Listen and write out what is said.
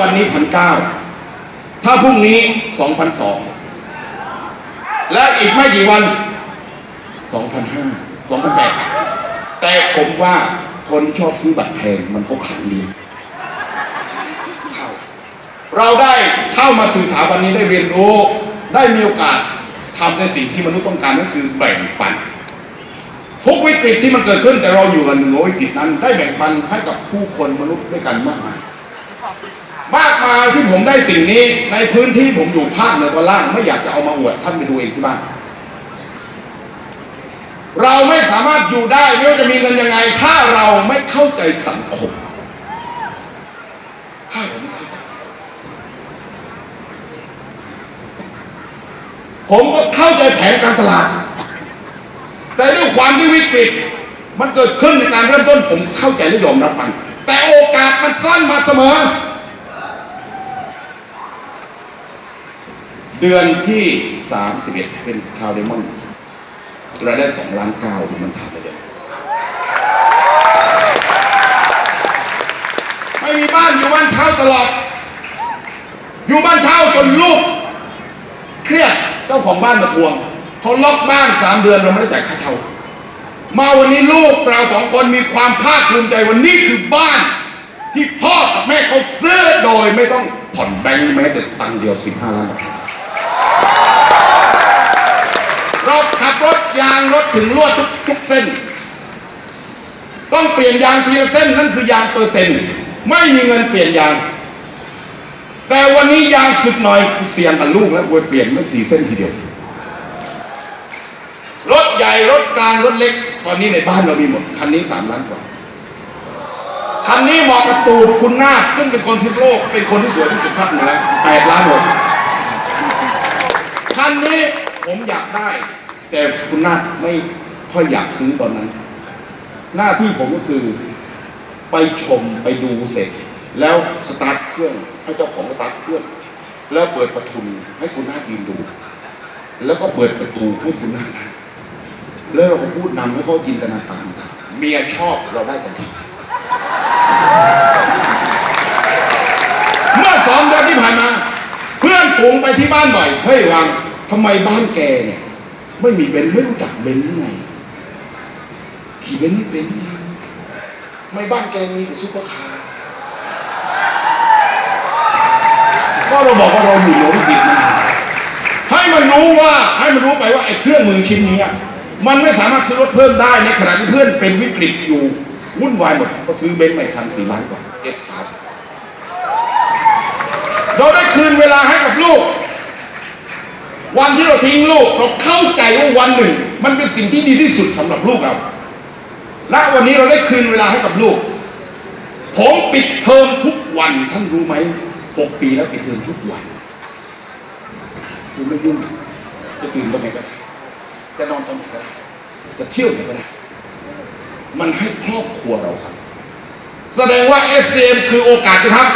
วันนี้พันเก้าถ้าพรุ่งนี้สองพันสองและอีกไม่กี่วันสองพันห้าสองพันแปดแต่ผมว่าคนชอบซื้อบัตรแพงมันก็ขังดีเข้าเราได้เข้ามาสู่ถาบันนี้ได้เรียนรู้ ได้มีโอกาสทำในสิ่งที่มนุษย์ต้องการนั่นคือแบ่งปันทุกวิกฤตที่มันเกิดขึ้นแต่เราอยู่กันหนึ่งวิกฤตนั้น ได้แบ่งปันให้กับผู้คนมนุษย์ด้วยกันมากมาย มากมายที่ผมได้สิ่งนี้ ในพื้นที่ผมอยู่ภาคเหนือตอนล่างไม่อยากจะเอามาอวดท่านไปดูเองที่บ้านเราไม่สามารถอยู่ได้ไม่ว่าจะมีเงินยังไง ถ้าเราไม่เข้าใจสังคมถ้าเราไม่เข้าใจผมก็เข้าใจแผนการตลาด แต่ด้วยความที่วิกฤตมันเกิดขึ้นในการเริ่มต้นผมเข้าใจและยอมรับมัน แต่โอกาสมันสั้นมาเสมอ เดือนที่ 31 เป็นคราวเดมอนรายได้สองล้านเก้าดูมันทำไปเลยไม่มีบ้านอยู่บ้านเช่าตลอด อยู่บ้านเช่าจนลูก เครียดเจ้าของบ้านมาทวงเขาล็อกบ้านสามเดือนเราไม่ได้จ่ายค่าเช่ามาวันนี้ลูกเราสองคนมีความภาคภูมิใจวันนี้คือบ้าน ที่พ่อกับแม่เขาซื้อโดยไม่ต้องผ่อนแบงค์แม้แต่ตังเดียว15ล้านบาท รถยางรถถึงรั่วทุกทุกเส้น ต้องเปลี่ยนยางทีละเส้นนั่นคือยางเปอร์เซ็นต์ไม่มีเงินเปลี่ยนยาง แต่วันนี้ยางสึกหน่อยเสี่ยงกับลูกแล้วควรเปลี่ยนไม่สี่เส้นทีเดียว รถใหญ่รถกลางรถเล็ก ตอนนี้ในบ้านเรามีหมด คันนี้สามล้านกว่า คันนี้เหมาะกับตูดคุณนาคซึ่งเป็นคนที่โลก เป็นคนที่สวยที่สุดภาคเหนือแปดล้านหกคันนี้ผมอยากได้ แต่คุณนาคไม่ค่อยอยากซื้อตอนนั้น หน้าที่ผมก็คือไปชมไปดูเสร็จ แล้วสตาร์ทเครื่องให้เจ้าของสตาร์ทเครื่อง แล้วเปิดประทุนให้คุณนาคยืนดู แล้วก็เปิดประตูให้คุณนาคนั่งแล้วเราก็พูดนำให้เขาจินตนาการตามเมียชอบเราได้ทันทีเมื่อสองเดือนที่ผ่านมา เพื่อนฝูงไปที่บ้านบ่อยเฮ้ยวังทำไมบ้านแกเนี่ย ไม่มีเบนซ์ไม่รู้จักเบนซ์ไง ขี่เบนซ์ไม่เป็นไงไม่บ้านแกมีแต่ซุปเปอร์คาร์ก็เราบอกว่าเราอยู่ในวิกฤตมานให้มันรู้ว่าให้มันรู้ไปว่าไอ้เครื่องมือชิ้นนี้มันไม่สามารถซื้อรถเพิ่มได้ในขณะที่เพื่อนเป็นวิกฤตอยู่วุ่นวายหมดก็ซื้อเบนซ์ใหม่คันสี่ล้านกว่าเอสคาร์เราได้คืนเวลาให้กับลูก วันที่เราทิ้งลูกเราเข้าใจว่าวันหนึ่ง มันเป็นสิ่งที่ดีที่สุดสำหรับลูกเรา และวันนี้เราได้คืนเวลาให้กับลูก ผมปิดเทอมทุกวันท่านรู้ไหมหกปีแล้วปิดเทอมทุกวันคือไม่ยุ่งจะตื่นตอนไหนก็ได้จะนอนตอนไหนก็ได้จะเที่ยวไหนก็ได้มันให้ครอบครัวเราครับ แสดงว่า SCM คือโอกาสนะครับ